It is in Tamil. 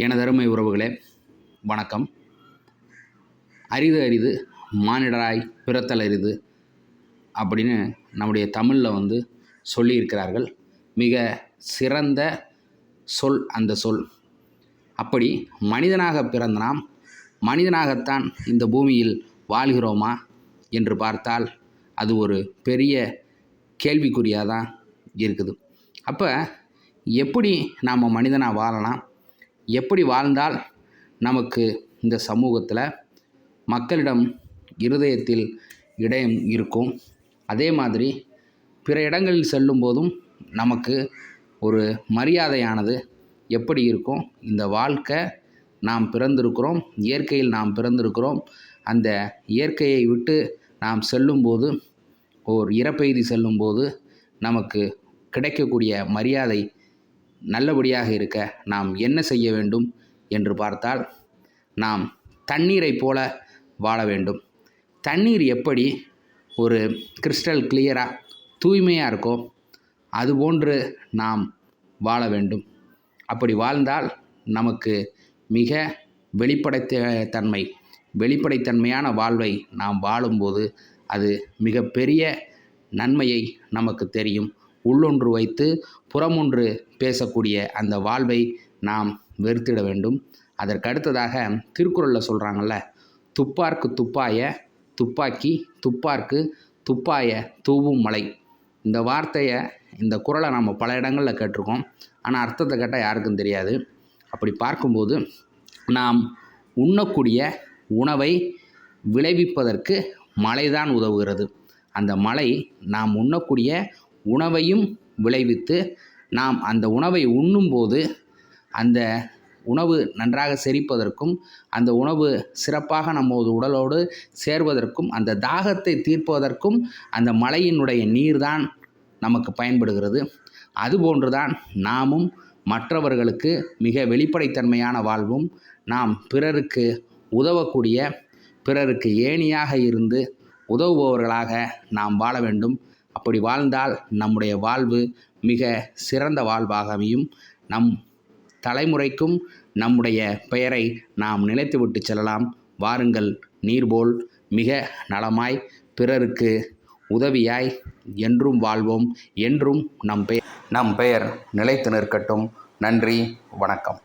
எனதருமை உறவுகளே வணக்கம். அரிது அரிது மானிடராய் பிறத்தல் அரிது அப்படின்னு நம்முடைய தமிழில் வந்து சொல்லியிருக்கிறார்கள். மிக சிறந்த சொல் அந்த சொல். அப்படி மனிதனாக பிறந்த நாம் மனிதனாகத்தான் இந்த பூமியில் வாழ்கிறோமா என்று பார்த்தால் அது ஒரு பெரிய கேள்விக்குறியாக தான் இருக்குது. அப்போ எப்படி நாம் மனிதனாக வாழலாம்? எப்படி வாழ்ந்தால் நமக்கு இந்த சமூகத்தில் மக்களிடம் இருதயத்தில் இடம் இருக்கும்? அதே மாதிரி பிற இடங்களில் செல்லும்போதும் நமக்கு ஒரு மரியாதையானது எப்படி இருக்கும்? இந்த வாழ்க்கை நாம் பிறந்திருக்கிறோம் இயற்கையில் நாம் பிறந்திருக்கிறோம். அந்த இயற்கையை விட்டு நாம் செல்லும்போது ஓர் இறப்பெய்தி செல்லும்போது நமக்கு கிடைக்கக்கூடிய மரியாதை நல்லபடியாக இருக்க நாம் என்ன செய்ய வேண்டும் என்று பார்த்தால் நாம் தண்ணீரைப் போல வாழ வேண்டும். தண்ணீர் எப்படி ஒரு கிறிஸ்டல் கிளியராக தூய்மையாக இருக்கோ அதுபோன்று நாம் வாழ வேண்டும். அப்படி வாழ்ந்தால் நமக்கு மிக வெளிப்படைத்த தன்மை வெளிப்படைத்தன்மையான வாழ்வை நாம் வாழும்போது அது மிகப்பெரிய நன்மையை நமக்கு தெரியும். உள்ளொன்று வைத்து புறமொன்று பேசக்கூடிய அந்த வாழ்வை நாம் வெறுத்திட வேண்டும். அதற்கடுத்ததாக திருக்குறளில் சொல்கிறாங்கல்ல துப்பார்க்கு துப்பாய துப்பாக்கி துப்பார்க்கு துப்பாய தூவும் மலை. இந்த வார்த்தையை இந்த குறளை நம்ம பல இடங்களில் கேட்டிருக்கோம். ஆனால் அர்த்தத்தை கேட்டால் யாருக்கும் தெரியாது. அப்படி பார்க்கும்போது நாம் உண்ணக்கூடிய உணவை விளைவிப்பதற்கு மழைதான் உதவுகிறது. அந்த மழை நாம் உண்ணக்கூடிய உணவையும் விளைவித்து நாம் அந்த உணவை உண்ணும்போது அந்த உணவு நன்றாக செரிப்பதற்கும் அந்த உணவு சிறப்பாக நமது உடலோடு சேர்வதற்கும் அந்த தாகத்தை தீர்ப்பதற்கும் அந்த மலையினுடைய நீர்தான் நமக்கு பயன்படுகிறது. அதுபோன்றுதான் நாமும் மற்றவர்களுக்கு மிக வெளிப்படைத்தன்மையான வாழ்வும் நாம் பிறருக்கு உதவக்கூடிய பிறருக்கு ஏணியாக இருந்து உதவுபவர்களாக நாம் வாழ வேண்டும். அப்படி வாழ்ந்தால் நம்முடைய வாழ்வு மிக சிறந்த வாழ்வாக அமையும். நம் தலைமுறைக்கும் நம்முடைய பெயரை நாம் நிலைத்துவிட்டு செல்லலாம். வாருங்கள் நீர்போல் மிக நலமாய் பிறருக்கு உதவியாய் என்றும் வாழ்வோம். என்றும் நம் பெயர் நம் பெயர் நிலைத்து நிற்கட்டும். நன்றி வணக்கம்.